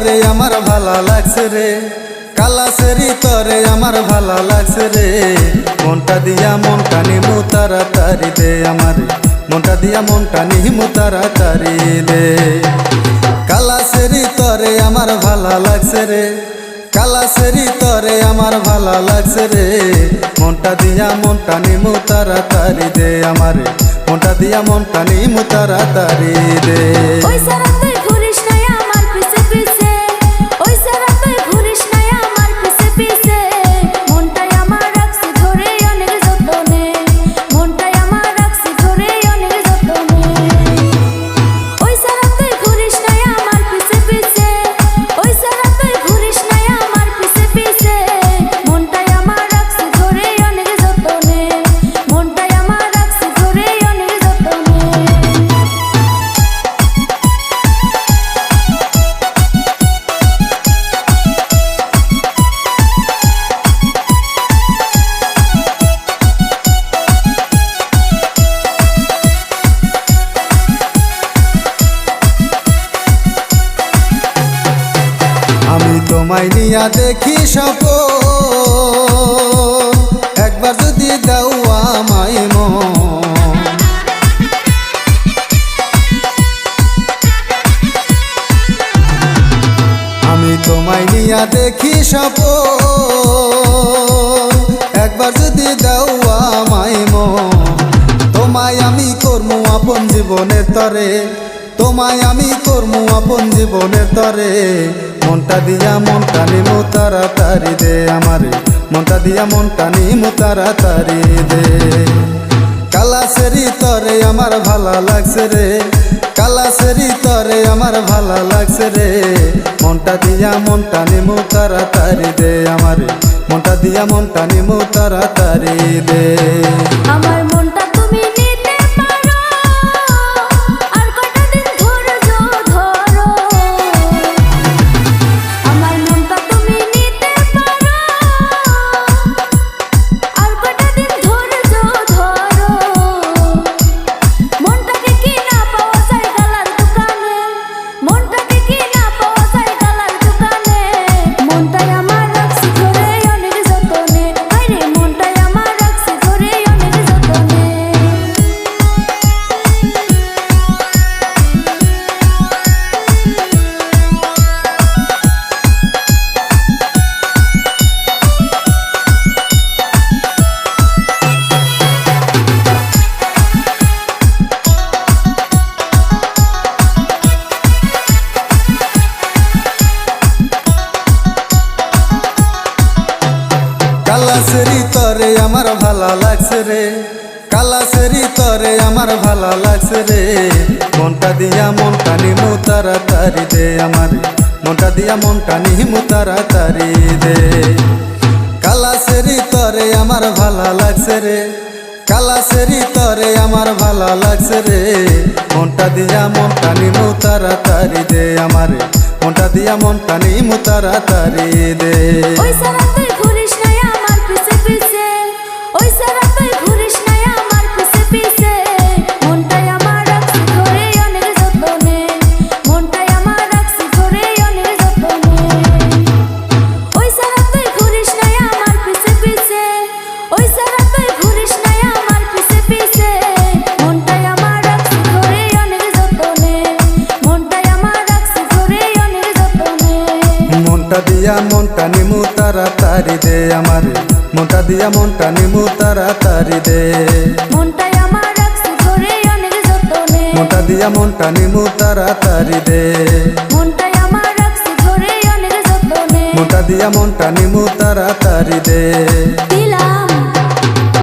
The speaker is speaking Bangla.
ভালো লাগছে রে। কালাসেরি তরে আমার ভালো লাগছে রে। মনটা দিয়া মনটা নিমু তাড়াতাড়ি দে আমার। মনটা দিয়া মনটা নিমু তাড়াতাড়ি দে। কালাসেরি তরে আমার ভালো লাগছে রে। কালাসেরি তরে আমার ভালো লাগছে রে। মনটা দিয়া মনটা নিমু তাড়াতাড়ি দে আমার। মনটা দিয়া মনটা নিমু তাড়াতাড়ি দে। তোমায় নিয়া দেখি সপ একবার যদি দাও আমায় মন। আমি তোমায় নিয়া দেখি সপ একবার যদি দাও আমায় মন। তোমায় আমি কর্মু আপন জীবনের তরে। তোমায় আমি কর্মু আপন জীবনের তরে। মনটা দিয়া মনটা নিমু তাড়াতাড়ি দে আমারে। মনটা দিয়া মনটা নিমু তাড়াতাড়ি দে। কালাসেরি তরে আমার ভালো লাগছে রে। কালাসেরি তরে আমার ভালো লাগছে রে। মনটা দিয়া মনটা নিমু তাড়াতাড়ি দে আমারে। মনটা দিয়া মনটা নিমু তাড়াতাড়ি দে। আমার ভালো লাগছে রে। কালাসেরি তরে আমার ভালো লাগছে রে। মনটা দিয়া মনটা নিমু তাড়াতাড়ি দে আমার। মনটা দিয়া মনটা নিমু তাড়াতাড়ি দে। কালাসেরি তরে আমার ভালো লাগছে রে। কালাসেরি তরে আমার ভালো লাগছে রে। মনটা দিয়া মনটা নিমু তাড়াতাড়ি দে আমার। মনটা দিয়া মনটা নিমু তাড়াতাড়ি দে। দিয়া মনটা নিমু তাড়াতাড়ি দে আমারে। মনটা দিয়া মনটা নিমু তাড়াতাড়ি দে। মনটাই আমার রাখছি ধরে অনেক যতনে। মনটা দিয়া মনটা নিমু তাড়াতাড়ি দে। মনটাই আমার রাখছি ধরে অনেক যতনে। মনটা দিয়া মনটা নিমু তাড়াতাড়ি দে। দিয়ে